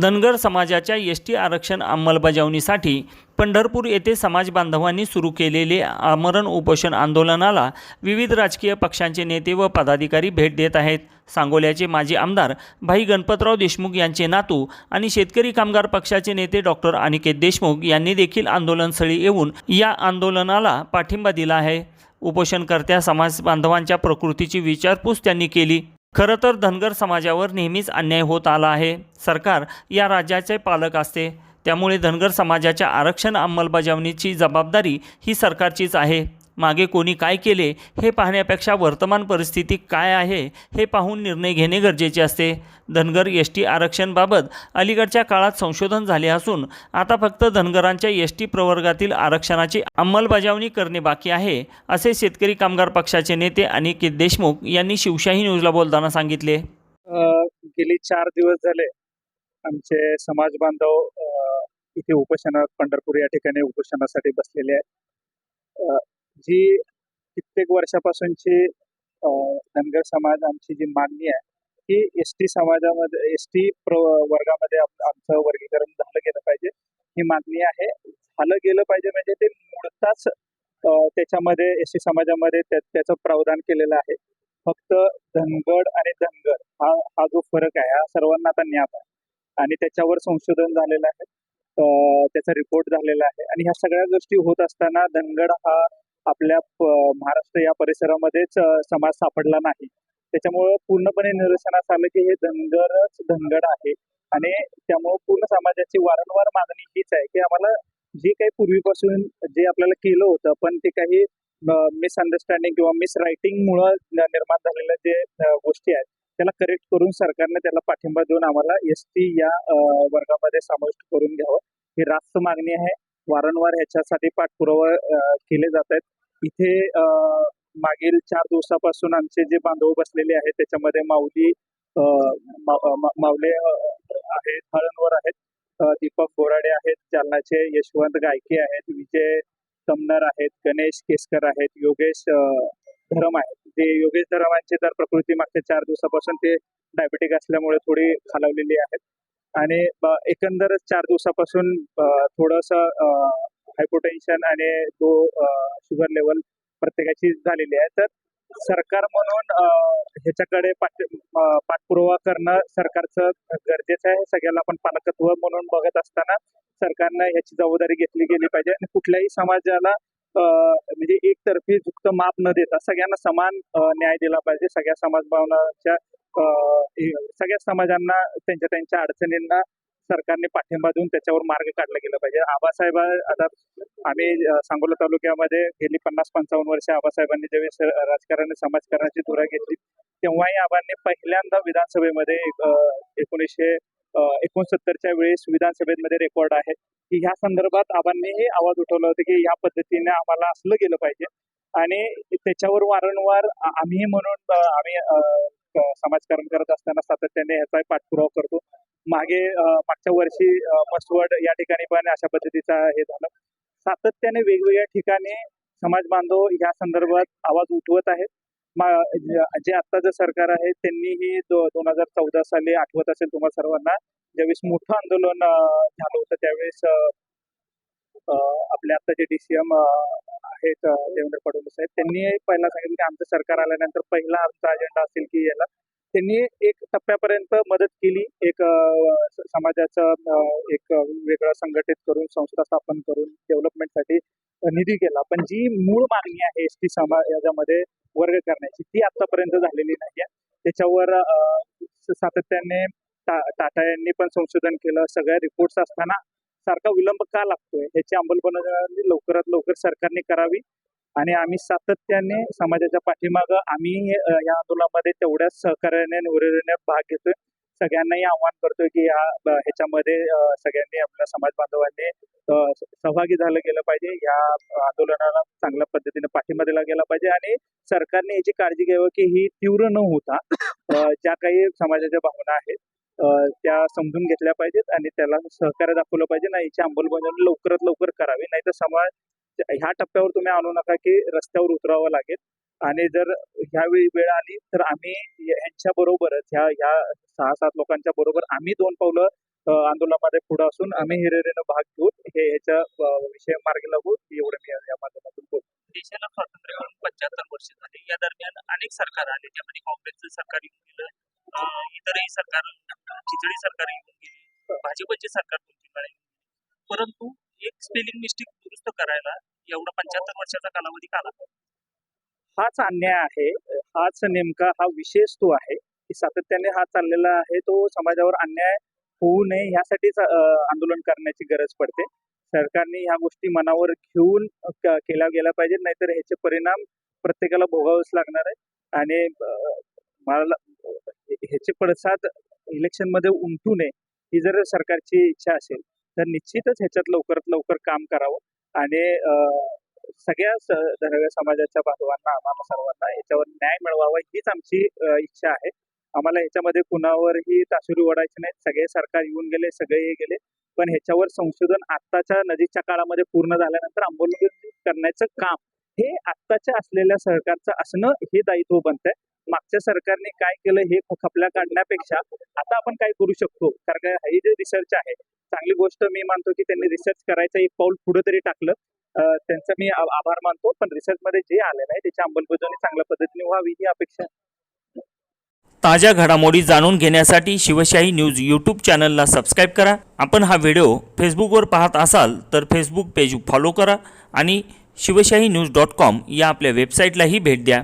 धनगर समाजाच्या S T आरक्षण अंमलबजावणीसाठी पंढरपूर येथे समाज बांधवांनी सुरू केलेले आमरण उपोषण आंदोलनाला विविध राजकीय पक्षांचे नेते व पदाधिकारी भेट देत आहेत. सांगोल्याचे माजी आमदार भाई गणपतराव देशमुख यांचे नातू आणि शेतकरी कामगार पक्षाचे नेते डॉक्टर अनिकेत देशमुख यांनी देखील आंदोलनस्थळी येऊन या आंदोलनाला पाठिंबा दिला आहे. उपोषणकर्त्या समाज बांधवांच्या प्रकृतीची विचारपूस त्यांनी केली. खरं तर धनगर समाजावर नेहमीच अन्याय होत आला आहे. सरकार या राज्याचे पालक असते. त्यामुळे धनगर समाजाच्या आरक्षण अंमलबजावणीची जबाबदारी ही सरकारचीच आहे. मागे कोणी काय केले हे पाहण्यापेक्षा वर्तमान परिस्थिती काय आहे हे पाहून निर्णय घेणे गरजेचे असते. धनगर एस टी आरक्षणबाबत अलीकडच्या काळात संशोधन झाले असून आता फक्त धनगरांच्या एस टी प्रवर्गातील आरक्षणाची अंमलबजावणी करणे बाकी आहे असे शेतकरी कामगार पक्षाचे नेते अनिकेत देशमुख यांनी शिवशाही न्यूजला बोलताना सांगितले. गेले गेली चार दिवस झाले आमचे समाज बांधव इथे उपोषणात पंढरपूर या ठिकाणी उपोषणासाठी बसलेले आहेत. जी कित्येक वर्षापासूनची धनगर समाज आमची जी मागणी आहे की एस टी समाजामध्ये एस टी प्र वर्गामध्ये आमचं वर्गीकरण झालं गेलं पाहिजे. ही मागणी आहे. झालं गेलं पाहिजे म्हणजे ते मुळताच त्याच्यामध्ये एस टी समाजामध्ये त्या- त्याचं प्रावधान केलेलं आहे. फक्त धनगड आणि धनगर हा हा जो फरक आहे हा सर्वांना आता ज्ञात आहे. आणि त्याच्यावर संशोधन झालेलं आहे. त्याचा रिपोर्ट झालेला आहे. आणि ह्या सगळ्या गोष्टी होत असताना धनगड हा आपल्या महाराष्ट्र या परिसरामध्येच समाज सापडला नाही. त्याच्यामुळं पूर्णपणे निदर्शनास आलं की हे धनगरच धनगड आहे. आणि त्यामुळं पूर्ण समाजाची वारंवार मागणी हीच आहे की आम्हाला जे काही पूर्वीपासून जे आपल्याला केलं होतं पण ते काही मिसअंडरस्टँडिंग किंवा मिस रायटिंगमुळं निर्माण झालेल्या जे गोष्टी आहेत त्याला करेक्ट करून सरकारने त्याला पाठिंबा देऊन आम्हाला एस टी या वर्गामध्ये समाविष्ट करून घ्यावं. ही रास्त मागणी आहे. वारंवार ह्याच्यासाठी पाठपुरावा केले जात आहेत. इथे मागील चार दिवसापासून आमचे जे बांधव बसलेले आहेत त्याच्यामध्ये माऊली माऊले आहेत हळणवर आहेत. दीपक बोराडे आहेत जालनाचे यशवंत गायके आहेत विजय कमनर आहेत गणेश केसकर आहेत योगेश धरम आहेत. जे योगेश धरमांची तर प्रकृती मागच्या चार दिवसापासून ते डायबेटिक असल्यामुळे थोडी खालावलेली आहेत. आणि एकंदरच चार दिवसापासून थोडस हायपोटेन्शन आणि लो शुगर लेवल प्रत्येकाची झालेली आहे. तर सरकार म्हणून ह्याच्याकडे पाठ पाठपुरावा करणं सरकारचं गरजेचं आहे. सगळ्याला आपण पालकत्व म्हणून बघत असताना सरकारनं ह्याची जबाबदारी घेतली गेली पाहिजे आणि कुठल्याही समाजाला म्हणजे एकतर्फी झुक्त माप न देता सगळ्यांना समान न्याय दिला पाहिजे. सगळ्या समाज भावनाच्या हे- सगळ्या समाजांना त्यांच्या त्यांच्या अडचणींना सरकारने पाठिंबा देऊन त्याच्यावर मार्ग काढला गेला पाहिजे. आबासाहेब आता आम्ही सांगोला तालुक्यामध्ये गेली पन्नास पंचावन्न वर्ष आबासाहेबांनी ज्यावेळेस राजकारण समाजकारणाची धुरा घेतली तेव्हाही आबांनी पहिल्यांदा विधानसभेमध्ये एकोणीसशे एकोणसत्तरच्या वेळेस विधानसभेमध्ये रेकॉर्ड आहे की ह्या संदर्भात आबांनीही आवाज उठवला होता की ह्या पद्धतीने आम्हाला असलं गेलं पाहिजे. आणि त्याच्यावर वारंवार आम्हीही आम्ही म्हणून आम्ही अं, समाजकारण करत असताना सातत्याने ह्याचा पाठपुरावा करतो. मागे मागच्या वर्षी अं, मसवड या ठिकाणी पण अशा पद्धतीचा हे झालं. सातत्याने वेगवेगळ्या ठिकाणी समाज बांधव या संदर्भात आवाज उठवत आहेत. जे जे आत्ताचं सरकार आहे त्यांनीही दोन हजार चौदा साली आठवत असेल तुम्हाला सर्वांना ज्यावेळेस मोठं आंदोलन झालं होतं त्यावेळेस आपले अं, आपले आत्ताचे डीसीएम आहेत देवेंद्र फडणवीस साहेब त्यांनी पहिला सांगितलं की आमचं सरकार आल्यानंतर पहिला आमचा अजेंडा असेल की याला त्यांनी एक टप्प्यापर्यंत मदत केली एक समाजाचा समाजाचं एक वेगळं संघटित करून संस्था स्थापन करून डेव्हलपमेंटसाठी निधी केला. पण जी मूळ मागणी आहे एस टी समाजामध्ये वर्ग करण्याची ती आतापर्यंत झालेली नाही आहे त्याच्यावर अं, सातत्याने टा- टाटा यांनी पण संशोधन केलं. सगळ्या रिपोर्ट्स असताना सारखा विलंब का लागतोय? ह्याची अंमलबजावणी लवकरात लवकर सरकारने करावी. आणि आम्ही सातत्याने समाजाच्या पाठीमागं आम्ही या आंदोलनामध्ये तेवढ्याच सहकार्याने निर्णय भाग घेतोय. सगळ्यांनाही आव्हान करतोय की या ह्याच्यामध्ये सगळ्यांनी आपल्या समाज बांधवांनी सहभागी झालं गेलं पाहिजे. या आंदोलनाला चांगल्या पद्धतीने पाठिंबा दिला गेला पाहिजे आणि सरकारने याची काळजी घ्यावी की ही तीव्र न होता ज्या काही समाजाच्या भावना आहेत त्या समजून घेतल्या पाहिजेत आणि त्याला सहकार्य दाखवलं पाहिजे. ना याची अंमलबजावणी लवकरात लवकर करावी. नाही तर समाज ह्या टप्प्यावर तुम्ही आणू नका की रस्त्यावर उतरावं लागेल. आणि जर ह्यावेळी वेळ आली तर आम्ही यांच्या बरोबरच ह्या ह्या सहा सात लोकांच्या बरोबर आम्ही दोन पावलं आंदोलनामध्ये पुढे असून आम्ही हिरेरेनं भाग घेऊन हे ह्याच्या विषय मार्गी लागू एवढं मी या माध्यमातून बोलतो. देशाला स्वातंत्र्य मिळून पंच्याहत्तर वर्ष झाली. या दरम्यान अनेक सरकार आले. त्यामध्ये काँग्रेसचं सरकार येऊन गेलं. इतरही सरकार खिचडी सरकार येऊन गेली. भाजपचे सरकार दोन तीन वेळा परंतु एक स्पेलिंग मिस्टेक दुरुस्त करायला एवढा पंच्याहत्तर वर्षाचा कालावधी का लागला? हाच अन्याय आहे. हाच नेमका हा विशेष तो आहे. की सातत्याने हा चाललेला आहे. तो समाजावर अन्याय होऊ नये ह्यासाठीच आंदोलन करण्याची गरज पडते. सरकारने ह्या गोष्टी मनावर घेऊन केला केल्या गेल्या पाहिजेत. नाहीतर ह्याचे परिणाम प्रत्येकाला भोगावेच लागणार आहे. आणि मला ह्याचे पडसाद इलेक्शनमध्ये उमटू नये ही जर सरकारची इच्छा असेल तर निश्चितच ह्याच्यात लवकरात लवकर काम करावं. आणि सगळ्या धनव्या समाजाच्या बांधवांना आम्हाला सर्वांना याच्यावर न्याय मिळवावा हीच आमची इच्छा आहे. आम्हाला ह्याच्यामध्ये कुणावरही तासुरी ओढायची नाही. सगळे सरकार येऊन गेले सगळे हे गेले. पण ह्याच्यावर संशोधन आत्ताच्या नजीकच्या काळामध्ये पूर्ण झाल्यानंतर अंमलबजावणी करण्याचं काम हे आत्ताच्या असलेल्या सरकारचं असणं हे दायित्व बनतंय. मागच्या सरकारने काय केलं हे खपल्या काढण्यापेक्षा आता आपण काय करू शकतो? कारण का हे जे रिसर्च आहे चांगली गोष्ट मी मानतो की त्यांनी रिसर्च करायचं एक पाऊल पुढे तरी टाकलं. त्यांचा मी आभार मानतो. पण रिसर्च मध्ये जे आलेलं आहे त्याची अंमलबजावणी चांगल्या पद्धतीने व्हावी ही अपेक्षा ताज्या घडामोडी जाणून घेण्यासाठी शिवशाही न्यूज यूट्यूब चॅनलला सबस्क्राईब करा. आपण हा व्हिडिओ फेसबुकवर पाहत असाल तर फेसबुक पेज फॉलो करा आणि शिवशाही न्यूज डॉट कॉम या आपल्या वेबसाईटलाही भेट द्या.